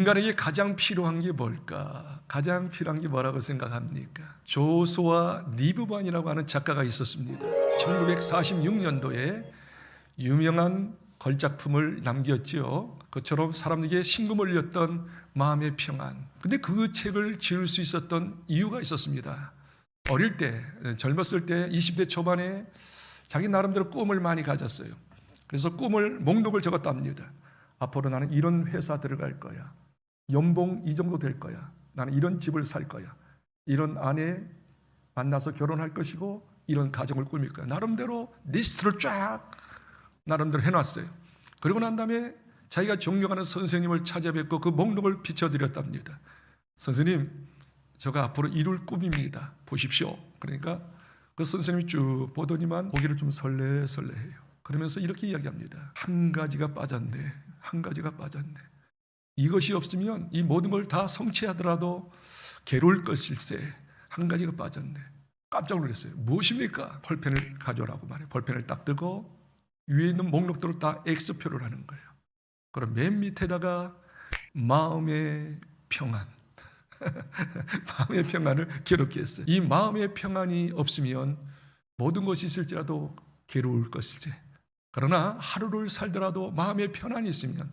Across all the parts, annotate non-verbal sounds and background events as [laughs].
인간에게 가장 필요한 게 뭘까? 가장 필요한 게 뭐라고 생각합니까? 조소와 리브반이라고 하는 작가가 있었습니다. 1946년도에 유명한 걸작품을 남겼지요. 그처럼 사람에게 신금을 울렸던 마음의 평안. 근데 그 책을 지을 수 있었던 이유가 있었습니다. 어릴 때, 젊었을 때 20대 초반에 자기 나름대로 꿈을 많이 가졌어요. 그래서 꿈을 목록을 적었답니다. 앞으로 나는 이런 회사 들어갈 거야. 연봉 이 정도 될 거야. 나는 이런 집을 살 거야. 이런 아내 만나서 결혼할 것이고 이런 가정을 꾸밀 거야. 나름대로 리스트를 쫙 나름대로 해놨어요. 그리고 난 다음에 자기가 존경하는 선생님을 찾아뵙고 그 목록을 비춰드렸답니다. 선생님, 제가 앞으로 이룰 꿈입니다. 보십시오. 그러니까 그 선생님이 쭉 보더니만 고개를 좀 설레설레해요. 그러면서 이렇게 이야기합니다. 한 가지가 빠졌네. 한 가지가 빠졌네. 이것이 없으면 이 모든 걸 다 성취하더라도 괴로울 것일세. 한 가지가 빠졌네. 깜짝 놀랐어요. 무엇입니까? 볼펜을 가져오라고 말해. 볼펜을 딱 들고 위에 있는 목록들을 다 X표를 하는 거예요. 그럼 맨 밑에다가 마음의 평안. [laughs] 마음의 평안을 기록해 했어요. 이 마음의 평안이 없으면 모든 것이 있을지라도 괴로울 것이지. 그러나 하루를 살더라도 마음의 편안이 있으면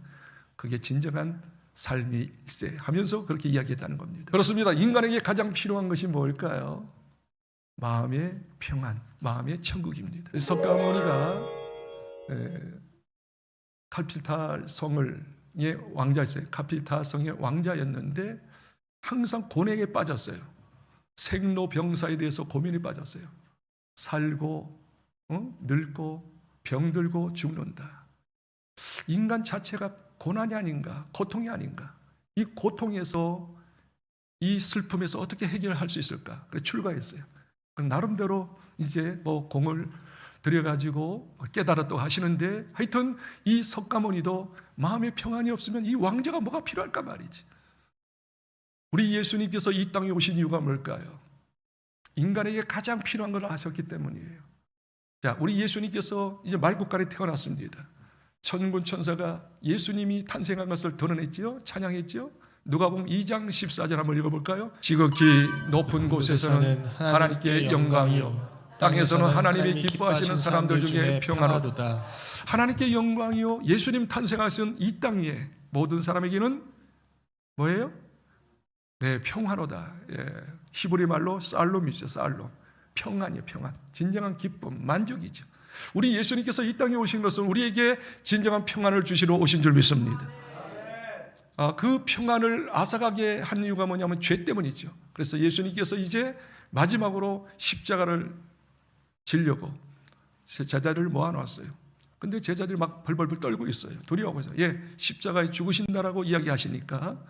그게 진정한 삶이세 하면서 그렇게 이야기했다는 겁니다. 그렇습니다. 인간에게 가장 필요한 것이 뭘까요? 마음의 평안, 마음의 천국입니다. 석가모니가 에, 칼필타 성을 의 왕자였어요. 카필타 성의 왕자였는데 항상 고뇌에 빠졌어요. 생로병사에 대해서 고민이 빠졌어요. 살고 어? 늙고 병들고 죽는다. 인간 자체가 고난이 아닌가, 고통이 아닌가. 이 고통에서 이 슬픔에서 어떻게 해결할 수 있을까? 그래 출가했어요. 나름대로 이제 뭐 공을 들여가지고 깨달았다고 하시는데 하여튼 이 석가모니도 마음의 평안이 없으면 이 왕자가 뭐가 필요할까 말이지. 우리 예수님께서 이 땅에 오신 이유가 뭘까요? 인간에게 가장 필요한 걸 하셨기 때문이에요. 자, 우리 예수님께서 이제 말국간에 태어났습니다. 천군 천사가 예수님이 탄생한 것을 드러냈지요. 찬양했지요. 누가복음 2장 14절 한번 읽어볼까요? 지극히 높은 곳에서는 하나님께 영광이요 땅에서는 하나님이 기뻐하시는 사람들 중에 평안하도다. 하나님께 영광이요 예수님 탄생하신 이 땅에 모든 사람에게는 뭐예요? 네, 평화로다. 예. 히브리 말로 살롬이죠, 살롬. 평안이요, 평안. 진정한 기쁨, 만족이죠. 우리 예수님께서 이 땅에 오신 것은 우리에게 진정한 평안을 주시러 오신 줄 믿습니다. 아, 그 평안을 앗아가게 한 이유가 뭐냐면 죄 때문이죠. 그래서 예수님께서 이제 마지막으로 십자가를 지려고 제자들을 모아놨어요. 근데 제자들이 막 벌벌벌 떨고 있어요. 있어요. 예, 십자가에 죽으신다라고 이야기하시니까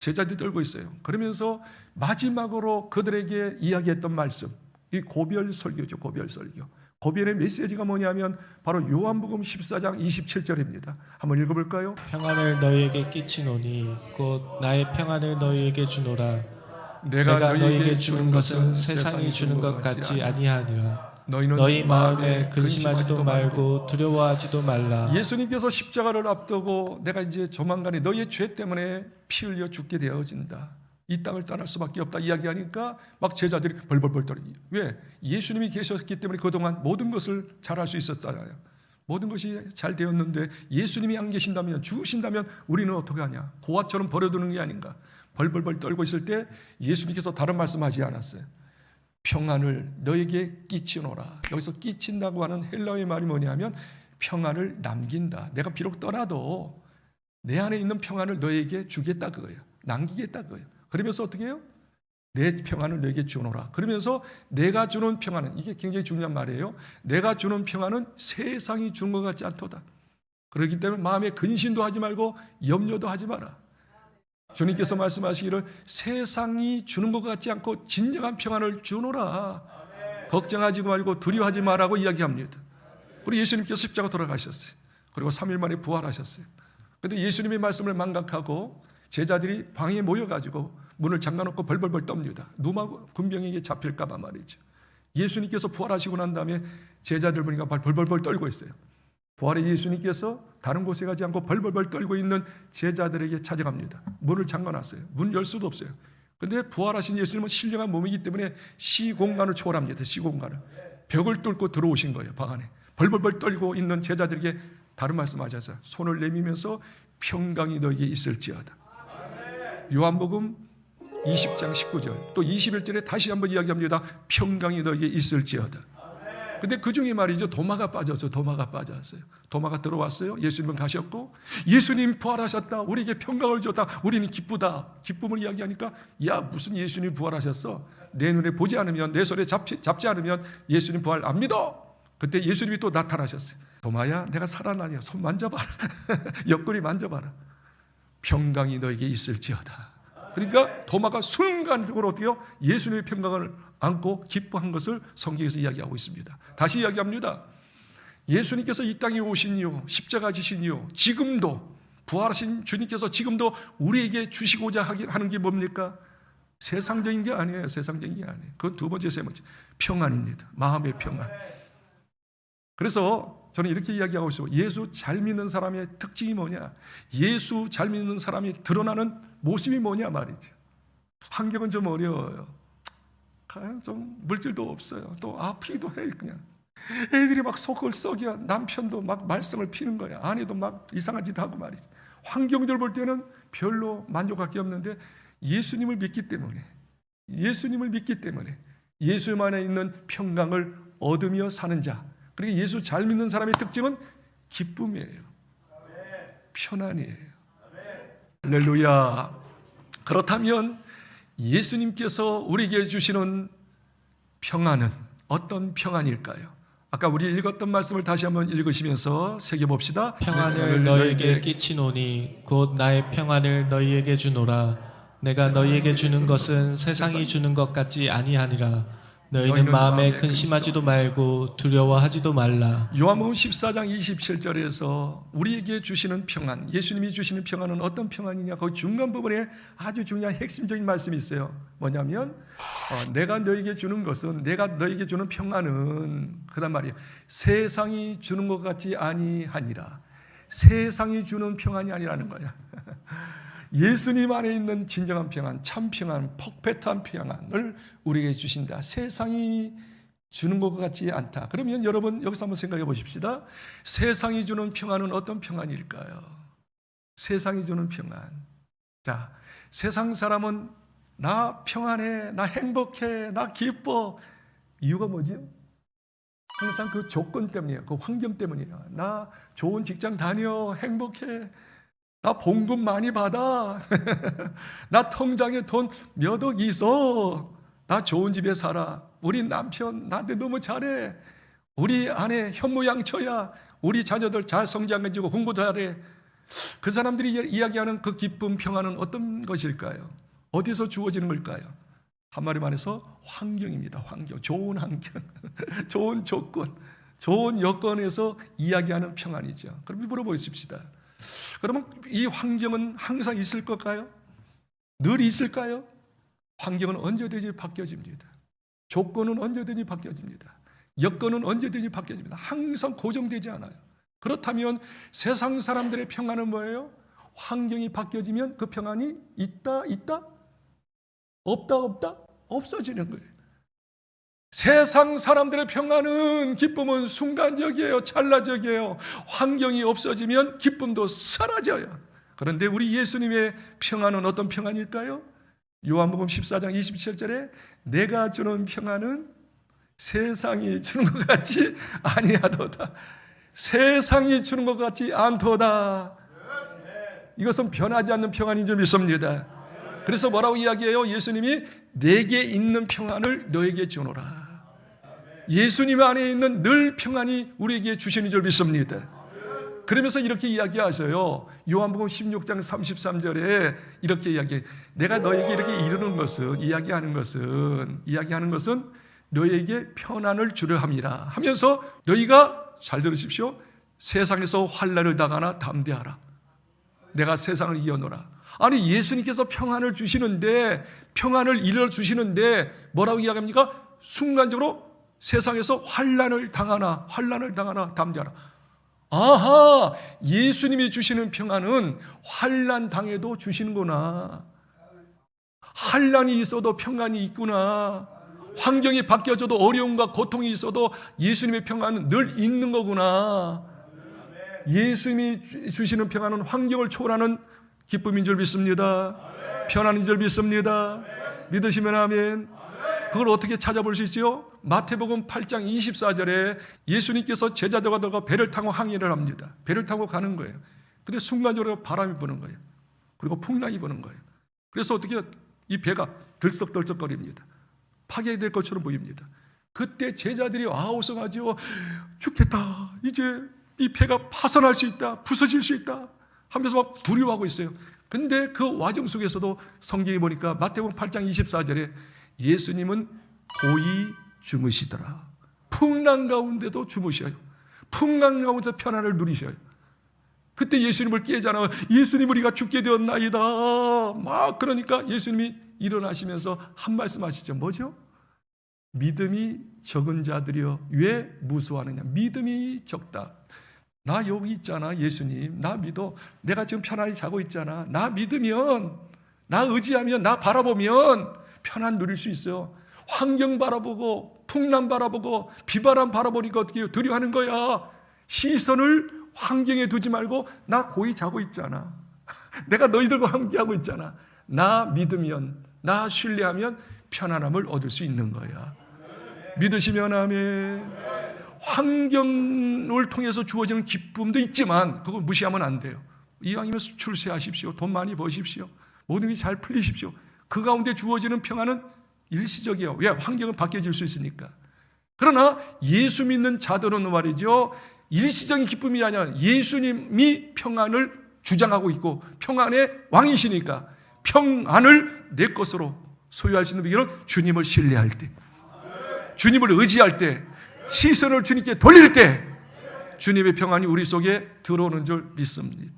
제자들이 떨고 있어요. 그러면서 마지막으로 그들에게 이야기했던 말씀, 이 고별 설교죠. 고별 설교. 고별의 메시지가 뭐냐면 바로 요한복음 14장 27절입니다. 한번 읽어볼까요? 평안을 너희에게 끼치노니 곧 나의 평안을 너희에게 주노라 내가, 내가 너희에게 주는 것은 세상이 주는 것 같지 아니하니라 너희는 너희 마음에 근심하지도 말고 두려워하지도 말라 예수님께서 십자가를 앞두고 내가 이제 조만간에 너희의 죄 때문에 피 흘려 죽게 되어진다. 이 땅을 떠날 수밖에 없다 이야기하니까 막 제자들이 벌벌벌 떨어. 왜? 예수님이 계셨기 때문에 그동안 모든 것을 잘할 수 있었잖아요. 모든 것이 잘 되었는데 예수님이 안 계신다면 죽으신다면 우리는 어떻게 하냐? 고아처럼 버려두는 게 아닌가? 벌벌벌 떨고 있을 때 예수님께서 다른 말씀하지 않았어요. 평안을 너에게 끼치노라. 여기서 끼친다고 하는 헬라어의 말이 뭐냐면 평안을 남긴다. 내가 비록 떠나도 내 안에 있는 평안을 너에게 주겠다 그거예요. 남기겠다 그거예요. 그러면서 어떻게 해요? 내 평안을 너에게 주노라. 그러면서 내가 주는 평안은 이게 굉장히 중요한 말이에요. 내가 주는 평안은 세상이 주는 것 같지 않도다. 그렇기 때문에 마음에 근심도 하지 말고 염려도 하지 마라. 주님께서 말씀하시기를 세상이 주는 것 같지 않고 진정한 평안을 주노라. 걱정하지 말고 두려워하지 마라고 이야기합니다. 우리 예수님께서 십자가 돌아가셨어요. 그리고 3일 만에 부활하셨어요. 근데 예수님의 말씀을 망각하고 제자들이 방에 모여가지고 문을 잠가놓고 벌벌벌 떱니다. 누마 군병에게 잡힐까봐 말이죠. 예수님께서 부활하시고 난 다음에 제자들 보니까 벌벌벌 떨고 있어요. 부활의 예수님께서 다른 곳에 가지 않고 벌벌벌 떨고 있는 제자들에게 찾아갑니다. 문을 잠가놨어요. 문 열 수도 없어요. 근데 부활하신 예수님은 신령한 몸이기 때문에 시공간을 초월합니다. 시공간을. 벽을 뚫고 들어오신 거예요. 방 안에. 벌벌벌 떨고 있는 제자들에게 다른 말씀하셔서 손을 내밀면서 평강이 너에게 있을지어다. 요한복음 20장 19절 또 21절에 다시 한번 이야기합니다. 평강이 너에게 있을지어다. 근데 그 중에 말이죠. 도마가 빠졌죠. 도마가 빠졌어요. 도마가 들어왔어요. 예수님은 가셨고 예수님 부활하셨다. 우리에게 평강을 줬다. 우리는 기쁘다. 기쁨을 이야기하니까 야 무슨 예수님 부활하셨어? 내 눈에 보지 않으면 내 손에 잡지, 잡지 않으면 예수님 부활 안 믿어. 그때 예수님이 또 나타나셨어요. 도마야 내가 살아나냐. 손 만져봐라. [laughs] 옆구리 만져봐라. 평강이 너에게 있을지어다. 그러니까 도마가 순간적으로 어떻게요? 예수님의 평강을 안고 기뻐한 것을 성경에서 이야기하고 있습니다. 다시 이야기합니다. 예수님께서 이 땅에 오신 이유, 십자가 지신 이유, 지금도 부활하신 주님께서 지금도 우리에게 주시고자 하는 게 뭡니까? 세상적인 게 아니에요. 세상적인 게 아니에요. 그건 두 번째, 세 번째. 평안입니다. 마음의 평안. 그래서 저는 이렇게 이야기하고 있어요. 예수 잘 믿는 사람의 특징이 뭐냐? 예수 잘 믿는 사람이 드러나는 모습이 뭐냐 말이죠. 환경은 좀 어려워요. 좀 물질도 없어요. 또 아프기도 해 그냥. 애들이 막 속을 썩여 남편도 막 말썽을 피는 거야. 아내도 막 이상한 짓 하고 말이지. 환경들 볼 때는 별로 만족할 게 없는데 예수님을 믿기 때문에 예수님을 믿기 때문에 예수 안에 있는 평강을 얻으며 사는 자. 그리고 예수 잘 믿는 사람의 특징은 기쁨이에요. 편안이에요. 할렐루야. 그렇다면 예수님께서 우리에게 주시는 평안은 어떤 평안일까요? 아까 우리 읽었던 말씀을 다시 한번 읽으시면서 새겨 봅시다. 평안을 너희에게 끼치노니 곧 나의 평안을 너희에게 주노라 내가 너희에게 주는 것은 세상이 주는 것 같지 아니하니라 너희는 마음에 근심하지도 말고 두려워하지도 말라 요한복음 14장 27절에서 우리에게 주시는 평안, 예수님이 주시는 평안은 어떤 평안이냐? 거기 중간 부분에 아주 중요한 핵심적인 말씀이 있어요. 뭐냐면 어, 내가 너에게 주는 것은 내가 너에게 주는 평안은 그단 말이에요. 세상이 주는 것 같지 아니하니라. 세상이 주는 평안이 아니라는 거야. [laughs] 예수님 안에 있는 진정한 평안, 참 평안, 퍼펙트한 평안을 우리에게 주신다. 세상이 주는 것 같지 않다. 그러면 여러분 여기서 한번 생각해 보십시다. 세상이 주는 평안은 어떤 평안일까요? 세상이 주는 평안. 자, 세상 사람은 나 평안해, 나 행복해, 나 기뻐. 이유가 뭐지? 항상 그 조건 때문이에요. 그 환경 때문이에요. 나 좋은 직장 다녀, 행복해. 나 봉급 많이 받아. [laughs] 나 통장에 돈 몇 억 있어. 나 좋은 집에 살아. 우리 남편 나한테 너무 잘해. 우리 아내 현모양처야. 우리 자녀들 잘 성장해주고 공부 잘해. 그 사람들이 이야기하는 그 기쁨, 평안은 어떤 것일까요? 어디서 주어지는 걸까요? 한마디 말해서 환경입니다. 환경. 좋은 환경. [laughs] 좋은 조건. 좋은 여건에서 이야기하는 평안이죠. 그럼 물어보십시다. 그러면 이 환경은 항상 있을 걸까요? 늘 있을까요? 환경은 언제든지 바뀌어집니다. 조건은 언제든지 바뀌어집니다. 여건은 언제든지 바뀌어집니다. 항상 고정되지 않아요. 그렇다면 세상 사람들의 평안은 뭐예요? 환경이 바뀌어지면 그 평안이 있다, 있다? 없다, 없다? 없어지는 거예요. 세상 사람들의 평안은 기쁨은 순간적이에요. 찰나적이에요. 환경이 없어지면 기쁨도 사라져요. 그런데 우리 예수님의 평안은 어떤 평안일까요? 요한복음 14장 27절에 내가 주는 평안은 세상이 주는 것 같지 아니하도다. 세상이 주는 것 같지 않도다. 이것은 변하지 않는 평안인 줄 믿습니다. 그래서 뭐라고 이야기해요? 예수님이 내게 있는 평안을 너에게 주노라. 예수님 안에 있는 늘 평안이 우리에게 주시는 줄 믿습니다. 그러면서 이렇게 이야기하셔요. 요한복음 16장 33절에 이렇게 이야기. 내가 너에게 이렇게 이르는 것은 이야기하는 것은 이야기하는 것은 너에게 평안을 주려 함이라 하면서 너희가 잘 들으십시오. 세상에서 환난을 당하나 담대하라. 내가 세상을 이겨노라. 아니 예수님께서 평안을 주시는데 평안을 이뤄 주시는데 뭐라고 이야기합니까? 순간적으로 세상에서 환난을 당하나 환난을 당하나 담대하라. 아하, 예수님이 주시는 평안은 환란 당해도 주시는구나. 환란이 있어도 평안이 있구나. 환경이 바뀌어져도 어려움과 고통이 있어도 예수님의 평안은 늘 있는 거구나. 예수님이 주- 주시는 평안은 환경을 초월하는 기쁨인 줄 믿습니다. 편안인 줄 믿습니다. 믿으시면 아멘. 그걸 어떻게 찾아볼 수 있지요? 마태복음 8장 24절에 예수님께서 제자들과 배를 타고 항해를 합니다. 배를 타고 가는 거예요. 근데 순간적으로 바람이 부는 거예요. 그리고 풍랑이 부는 거예요. 그래서 어떻게 이 배가 들썩들썩거립니다. 파괴될 것처럼 보입니다. 그때 제자들이 아우성하죠. 죽겠다. 이제 이 배가 파손할 수 있다. 부서질 수 있다. 하면서 막 두려워하고 있어요. 근데 그 와정 속에서도 성경에 보니까 마태복음 8장 24절에 예수님은 고이 주무시더라. 풍랑 가운데도 주무셔요. 풍랑 가운데 편안을 누리셔요. 그때 예수님을 깨잖아. 예수님 우리가 죽게 되었나이다. 막 그러니까 예수님이 일어나시면서 한 말씀 하시죠. 뭐죠? 믿음이 적은 자들이여 왜 무수하느냐? 믿음이 적다. 나 여기 있잖아, 예수님. 나 믿어. 내가 지금 편안히 자고 있잖아. 나 믿으면, 나 의지하면, 나 바라보면 편안 누릴 수 있어요. 환경 바라보고, 풍랑 바라보고, 비바람 바라보니까 어떻게? 두려워하는 거야. 시선을 환경에 두지 말고, 나 고이 자고 있잖아. [laughs] 내가 너희들과 함께하고 있잖아. 나 믿으면, 나 신뢰하면 편안함을 얻을 수 있는 거야. 믿으시면 아멘. 환경을 통해서 주어지는 기쁨도 있지만 그걸 무시하면 안 돼요. 이왕이면 출세하십시오. 돈 많이 버십시오. 모든 게 잘 풀리십시오. 그 가운데 주어지는 평안은 일시적이에요. 왜? 환경은 바뀌어질 수 있으니까. 그러나 예수 믿는 자들은 말이죠. 일시적인 기쁨이 아니라 예수님이 평안을 주장하고 있고 평안의 왕이시니까 평안을 내 것으로 소유할 수 있는 비결은 주님을 신뢰할 때, 주님을 의지할 때, 시선을 주님께 돌릴 때 주님의 평안이 우리 속에 들어오는 줄 믿습니다.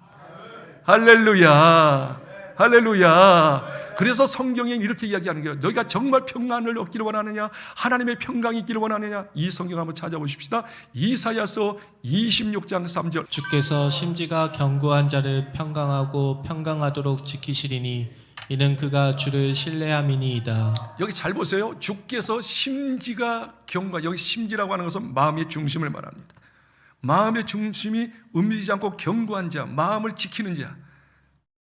할렐루야. 할렐루야. 그래서 성경에 이렇게 이야기하는 거예요. 너희가 정말 평안을 얻기를 원하느냐? 하나님의 평강이 있기를 원하느냐? 이 성경 한번 찾아보십시다. 이사야서 26장 3절. 주께서 심지가 견고한 자를 평강하고 평강하도록 지키시리니 이는 그가 주를 신뢰함이니이다. 여기 잘 보세요. 주께서 심지가 경과 여기 심지라고 하는 것은 마음의 중심을 말합니다. 마음의 중심이 움직이지 않고 견고한 자, 마음을 지키는 자.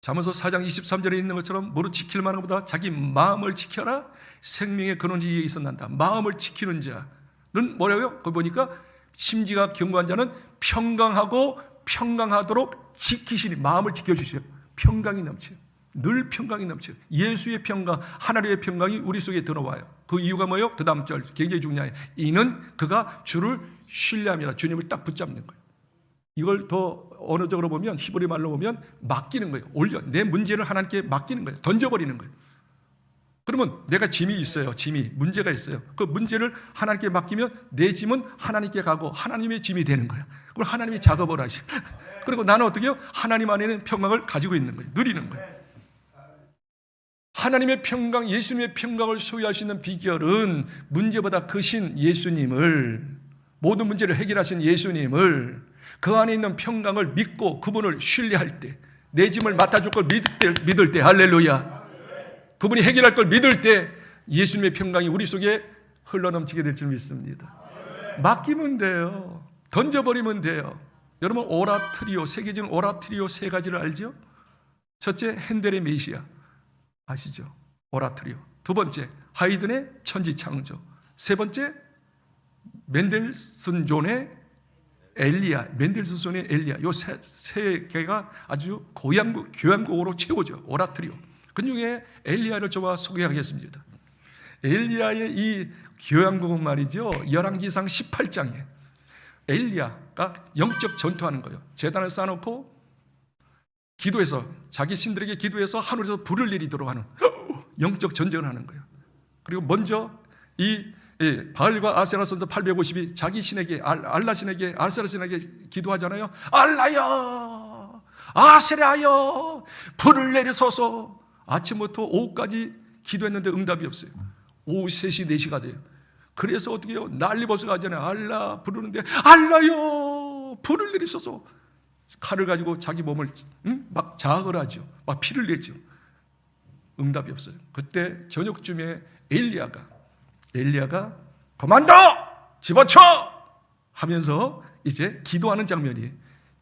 잠언서 4장 23절에 있는 것처럼 뭐로 지킬 만한 것보다 자기 마음을 지켜라 생명의 근원이 이에 있었난다. 마음을 지키는 자는 뭐라고요? 거기 보니까 심지가 견고한 자는 평강하고 평강하도록 지키시니 마음을 지켜주세요. 평강이 넘쳐요. 늘 평강이 넘쳐요. 예수의 평강, 하나님의 평강이 우리 속에 들어와요. 그 이유가 뭐예요? 그 다음 절 굉장히 중요해요. 이는 그가 주를 신뢰함이라 주님을 딱 붙잡는 거예요. 이걸 더 언어적으로 보면 히브리 말로 보면 맡기는 거예요. 올려 내 문제를 하나님께 맡기는 거예요. 던져버리는 거예요. 그러면 내가 짐이 있어요. 짐이 문제가 있어요. 그 문제를 하나님께 맡기면 내 짐은 하나님께 가고 하나님의 짐이 되는 거야. 그럼 하나님이 작업을 하시. [laughs] 그리고 나는 어떻게 해요? 하나님 안에는 평강을 가지고 있는 거예요. 누리는 거예요. 하나님의 평강, 예수님의 평강을 있는 비결은 문제보다 크신 예수님을 모든 문제를 해결하신 예수님을 그 안에 있는 평강을 믿고 그분을 신뢰할 때, 내 짐을 맡아줄 걸 믿을 때, 믿을 때, 할렐루야. 그분이 해결할 걸 믿을 때 예수님의 평강이 우리 속에 흘러넘치게 될 줄 믿습니다. 맡기면 돼요. 던져버리면 돼요. 여러분 오라트리오, 세계적인 오라트리오 세 가지를 알죠? 첫째 핸델의 메시아 아시죠? 오라트리오. 두 번째 하이든의 천지창조. 세 번째 맨델슨 존의 엘리야, 맨델슨 존의 엘리야. 요세 세 개가 아주 고향곡, 교향곡으로 최고죠. 오라트리오. 그 중에 엘리야를 저와 소개하겠습니다. 엘리야의 이 교향곡은 말이죠. 열왕기상 18장에 엘리야가 영적 전투하는 거예요. 재단을 쌓아놓고 기도해서 자기 신들에게 기도해서 하늘에서 불을 내리도록 하는 영적 전쟁을 하는 거예요. 그리고 먼저 이 예, 바알과 아세라 선수 850이 자기 신에게 알, 알라 신에게 아세라 신에게 기도하잖아요. 알라여, 아세라여, 불을 내려서서 아침부터 오후까지 기도했는데 응답이 없어요. 오후 3시, 4시가 돼요. 그래서 어떻게 해요? 난리 법석 하잖아요. 알라 부르는데 알라요 불을 내리소서 칼을 가지고 자기 몸을 응? 막 자학을 하죠. 막 피를 내죠. 응답이 없어요. 그때 저녁쯤에 엘리야가 엘리야가 그만둬 집어쳐 하면서 이제 기도하는 장면이에요.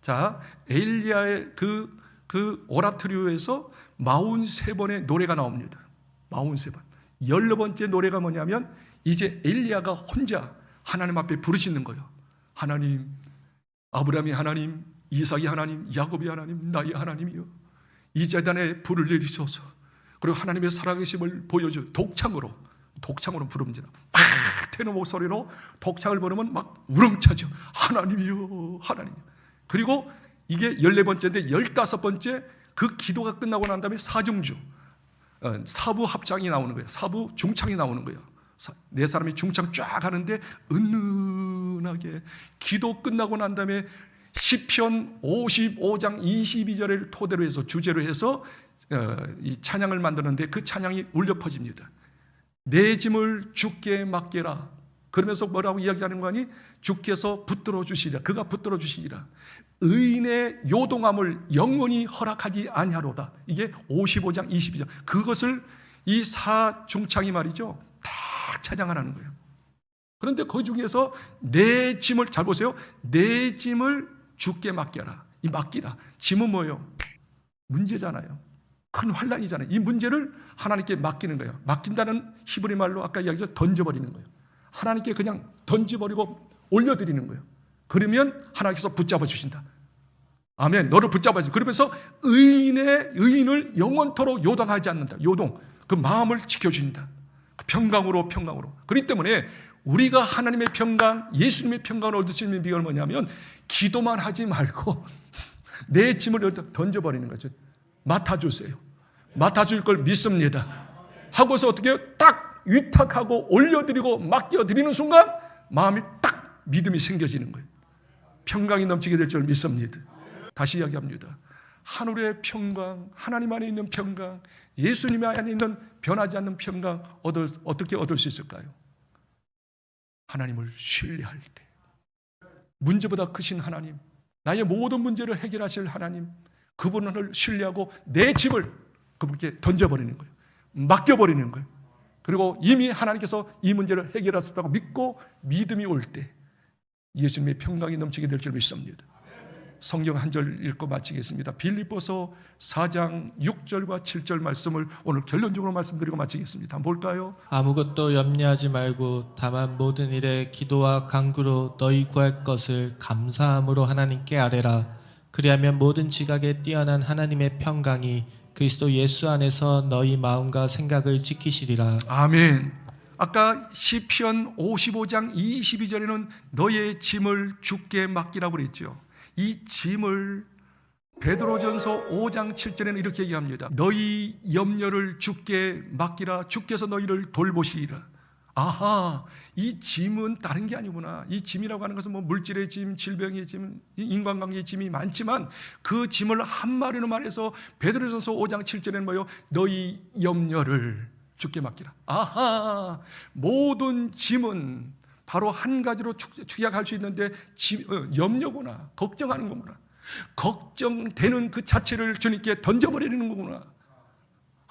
자 엘리야의 그, 그 오라트리오에서 마흔 세 번의 노래가 나옵니다. 마흔 세 번. 열네 번째 노래가 뭐냐면 이제 엘리야가 혼자 하나님 앞에 부르짖는 거예요. 하나님, 아브라함이 하나님, 이삭이 하나님, 야곱이 하나님, 나의 하나님이요. 이 재단에 불을 내리소서. 그리고 하나님의 살아계심을 보여줘. 독창으로, 독창으로 부릅니다. 막 테너 목소리로 독창을 부르면 막 우렁차죠. 하나님이요, 하나님. 그리고 이게 열네 번째인데 열다섯 번째 그 기도가 끝나고 난 다음에 사중주, 어, 사부 합창이 나오는 거예요. 사부 중창이 나오는 거예요. 사- 네 사람이 중창 쫙 하는데 은은하게 기도 끝나고 난 다음에 시편 55장 22절을 토대로 해서 주제로 해서 어, 이 찬양을 만드는데 그 찬양이 울려 퍼집니다. 내 짐을 주께 맡겨라. 그러면서 뭐라고 이야기하는 거니? 주께서 붙들어 주시리라. 그가 붙들어 주시리라. 의인의 요동함을 영원히 허락하지 아니하로다. 이게 55장 22절. 그것을 이 사중창이 말이죠. 다 찬양하라는 거예요. 그런데 그 중에서 내 짐을 잘 보세요. 내 짐을 주께 맡겨라. 이 맡기라. 짐은 뭐예요? 문제잖아요. 큰 환란이잖아요. 이 문제를 하나님께 맡기는 거예요. 맡긴다는 히브리 말로 아까 이야기해서 던져버리는 거예요. 하나님께 그냥 던져버리고 올려드리는 거예요. 그러면 하나님께서 붙잡아 주신다. 아멘. 너를 붙잡아 주. 그러면서 의인의 의인을 영원토록 요동하지 않는다. 요동. 그 마음을 지켜주신다. 평강으로 평강으로. 그렇기 때문에 우리가 하나님의 평강, 예수님의 평강을 얻을 수 있는 비결은 뭐냐면 기도만 하지 말고 [laughs] 내 짐을 던져 버리는 거죠. 맡아 주세요. 맡아줄 걸 믿습니다. 하고서 어떻게? 딱 위탁하고 올려드리고 맡겨드리는 순간 마음이 딱 믿음이 생겨지는 거예요. 평강이 넘치게 될 줄 믿습니다. 다시 이야기합니다. 하늘의 평강, 하나님 안에 있는 평강, 예수님 안에 있는 변하지 않는 평강 얻을, 어떻게 얻을 수 있을까요? 하나님을 신뢰할 때. 문제보다 크신 하나님, 나의 모든 문제를 해결하실 하나님, 그분을 신뢰하고 내 집을 그분께 던져버리는 거예요. 맡겨버리는 거예요. 그리고 이미 하나님께서 이 문제를 해결하셨다고 믿고 믿음이 올 때 예수님의 평강이 넘치게 될 줄 믿습니다. 성경 한 절 읽고 마치겠습니다. 빌립보서 4장 6절과 7절 말씀을 오늘 결론적으로 말씀드리고 마치겠습니다. 뭘까요? 아무것도 염려하지 말고 다만 모든 일에 기도와 간구로 너희 구할 것을 감사함으로 하나님께 아뢰라. 그리하면 모든 지각에 뛰어난 하나님의 평강이 그리스도 예수 안에서 너희 마음과 생각을 지키시리라. 아멘. 아까 시편 55장 22절에는 너의 짐을 주께 맡기라고 그랬죠. 이 짐을 베드로전서 5장 7절에는 이렇게 얘기합니다. 너희 염려를 주께 맡기라. 주께서 너희를 돌보시리라. 아하, 이 짐은 다른 게 아니구나. 이 짐이라고 하는 것은 뭐 물질의 짐, 질병의 짐, 이 인간관계의 짐이 많지만 그 짐을 한 마리로 말해서 베드로전서 5장 7절에는 뭐요? 너희 염려를 주께 맡기라. 아하, 모든 짐은 바로 한 가지로 축- 축약할 수 있는데 짐, 어, 염려구나. 걱정하는 거구나. 걱정되는 그 자체를 주님께 던져버리는 거구나.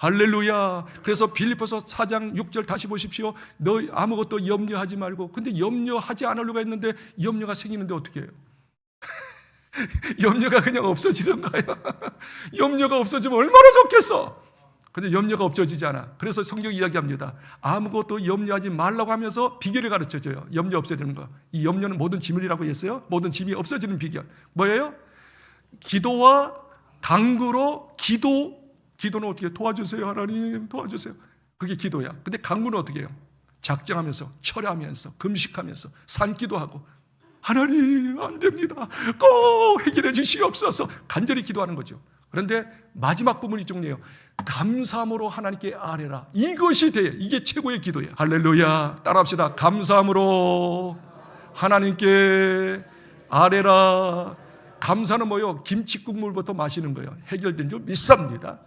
할렐루야. 그래서 빌립보서 4장 6절 다시 보십시오. 너 아무것도 염려하지 말고. 근데 염려하지 않으려고 했는데 염려가 생기는데 어떻게 해요? [laughs] 염려가 그냥 없어지는 거예요. [laughs] 염려가 없어지면 얼마나 좋겠어. 근데 염려가 없어지지 않아. 그래서 성경 이야기합니다. 아무것도 염려하지 말라고 하면서 비결을 가르쳐 줘요. 염려 없어지는 거. 이 염려는 모든 짐이라고 했어요. 모든 짐이 없어지는 비결. 뭐예요? 기도와 강구로 기도 기도는 어떻게 도와주세요 하나님. 도와주세요. 그게 기도야. 근데 강구는 어떻게 해요? 작정하면서 철회하면서 금식하면서 산기도하고 하나님 안 됩니다. 꼭 해결해 주시옵소서. 간절히 기도하는 거죠. 그런데 마지막 부분이 중요해요. 감사함으로 하나님께 아뢰라. 이것이 돼. 이게 최고의 기도예요. 할렐루야. 따라합시다. 감사함으로 하나님께 아뢰라. 감사는 뭐요? 김치국물부터 마시는 거예요. 해결된 줄 믿습니다.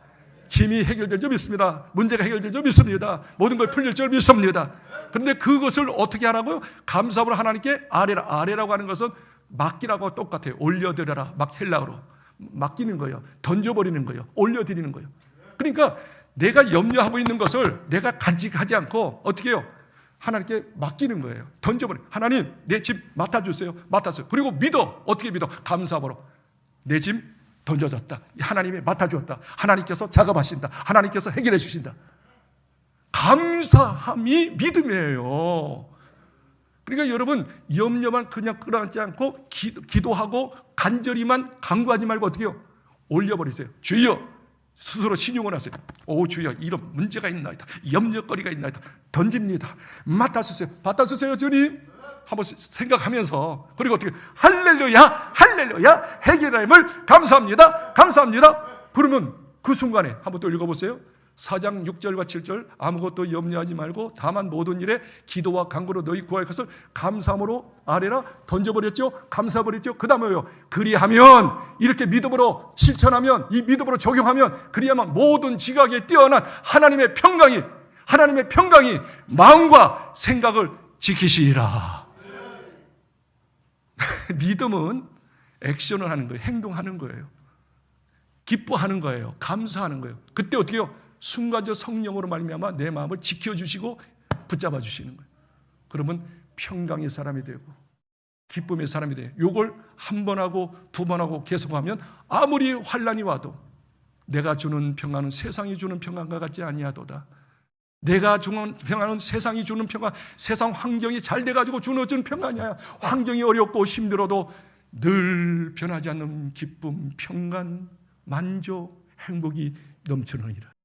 짐이 해결될 줄 믿습니다. 문제가 해결될 줄 믿습니다. 모든 걸 풀릴 줄 믿습니다. 그런데 그것을 어떻게 하라고요? 감사함으로 하나님께 아뢰라. 아뢰라고 하는 것은 맡기라고 똑같아요. 올려드려라. 막 헬라어로 맡기는 거예요. 던져버리는 거예요. 올려드리는 거예요. 그러니까 내가 염려하고 있는 것을 내가 간직하지 않고 어떻게 해요? 하나님께 맡기는 거예요. 던져버려. 하나님 내 집 맡아주세요. 맡았어요. 그리고 믿어. 어떻게 믿어? 감사함으로 내 집 던져졌다. 하나님이 맡아주었다. 하나님께서 작업하신다. 하나님께서 해결해 주신다. 감사함이 믿음이에요. 그러니까 여러분 염려만 그냥 끌어안지 않고 기, 기도하고 간절히만 간구하지 말고 어떻게 해요? 올려버리세요. 주여 스스로 신용을 하세요. 오 주여 이런 문제가 있나이다. 염려거리가 있나이다. 던집니다. 맡아주세요. 받아주세요 주님. 한번 생각하면서 그리고 어떻게 할렐루야 할렐루야 해결함을 감사합니다 감사합니다. 그러면 그 순간에 한번 또 읽어보세요. 4장 6절과 7절 아무것도 염려하지 말고 다만 모든 일에 기도와 간구로 너희 구할 것을 감사함으로 아래라. 던져버렸죠? 감사버렸죠? 그 다음에요. 그리하면 이렇게 믿음으로 실천하면 이 믿음으로 적용하면 그리하면 모든 지각에 뛰어난 하나님의 평강이 하나님의 평강이 마음과 생각을 지키시리라 [laughs] 믿음은 액션을 하는 거예요. 행동하는 거예요. 기뻐하는 거예요. 감사하는 거예요. 그때 어떻게 해요? 순간적 성령으로 말미암아 내 마음을 지켜 주시고 붙잡아 주시는 거예요. 그러면 평강의 사람이 되고 기쁨의 사람이 돼요. 요걸 한 번 하고 두 번 하고 계속하면 아무리 환란이 와도 내가 주는 평안은 세상이 주는 평안과 같지 아니하도다. 내가 주는 평안은 세상이 주는 평안, 세상 환경이 잘 돼가지고 주어지는 평안이 아니야. 환경이 어렵고 힘들어도 늘 변하지 않는 기쁨, 평안, 만족, 행복이 넘치느니라.